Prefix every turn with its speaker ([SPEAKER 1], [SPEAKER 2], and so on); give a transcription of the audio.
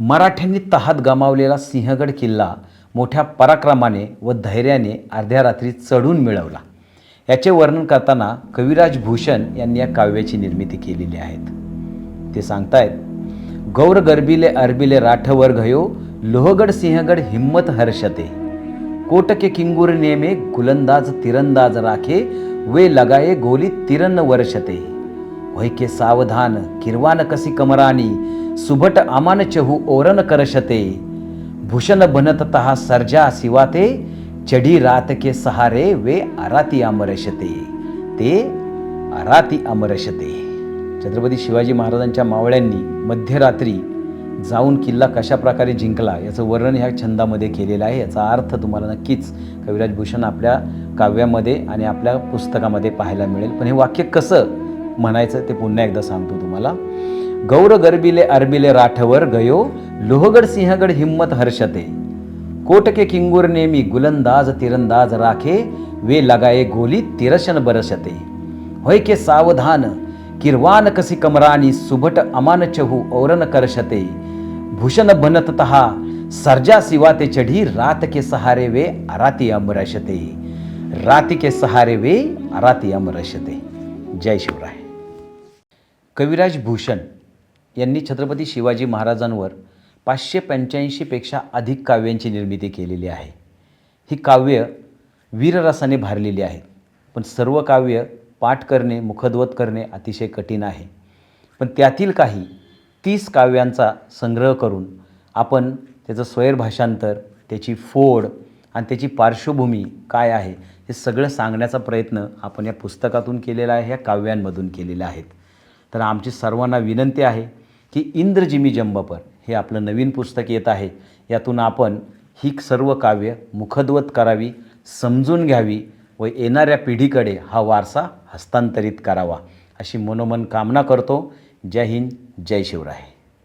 [SPEAKER 1] मराठ्यांनी तहात गमावलेला सिंहगड किल्ला मोठ्या पराक्रमाने व धैर्याने अर्ध्या रात्री चढून मिळवला. याचे वर्णन करताना कविराज भूषण यांनी या काव्याची निर्मिती केलेली आहेत. ते सांगतायत गौर गर्बिले अरबिले राठवर गयो लोहगड सिंहगड हिम्मत हर्षते. कोटके किंगूर नेमे गुलंदाज तिरंदाज राखे वे लगाये गोली तिरन्न वर्षते. वैके सावधान किरवान कसी कमरानी सुभट आमान चहू ओरन करशते भूषण बनत तहा सर्जा सिवाते चढी रात के सहारे वे अराती अमरशते ते आराती अमरशते छत्रपती शिवाजी महाराजांच्या मावळ्यांनी मध्यरात्री जाऊन किल्ला कशा प्रकारे जिंकला याचं वर्णन ह्या छंदामध्ये केलेलं आहे. याचा अर्थ तुम्हाला नक्कीच कविराज भूषण आपल्या काव्यामध्ये आणि आपल्या पुस्तकामध्ये पाहायला मिळेल. पण हे वाक्य कसं म्हणायचं ते पुन्हा एकदा सांगतो तुम्हाला. गौर गर्बिले अरबिले राठवर गयो लोहगड सिंहगड हिम्मत हर्षते. कोटके किंगूर नेमी गुलंदाज तिरंदाज राखे वे लगाये गोली तिरशन बरसते. होय के सावधान किरवान कसी कमरानी सुभट अमान चहू औरन करशते. भूषण बनत तहा सर्जा सिवाते चढी रात के सहारे वे अराती अमरशते. राती के सहारे वे अराती अमरशते. जय शिवराय. कविराज भूषण यांनी छत्रपती शिवाजी महाराजांवर पाचशे पंच्याऐंशीपेक्षा अधिक काव्यांची निर्मिती केलेली आहे. ही काव्य वीररसाने भारलेली आहेत पण सर्व काव्य पाठ करणे मुखद्वत करणे अतिशय कठीण आहे. पण त्यातील काही तीस काव्यांचा संग्रह करून आपण त्याचं स्वैरभाषांतर त्याची फोड आणि त्याची पार्श्वभूमी काय आहे हे सगळं सांगण्याचा प्रयत्न आपण या पुस्तकातून केलेला आहे ह्या काव्यांमधून केलेला आहेत तर आमची सर्वांना विनंती आहे की इंद्रजिमी जंबपर हे आपलं नवीन पुस्तक येत आहे. यातून आपण ही सर्व काव्य मुखद्वत करावी समजून घ्यावी व येणाऱ्या पिढीकडे हा वारसा हस्तांतरित करावा. अशी मनोमन कामना करतो. जय हिंद जय शिवराय.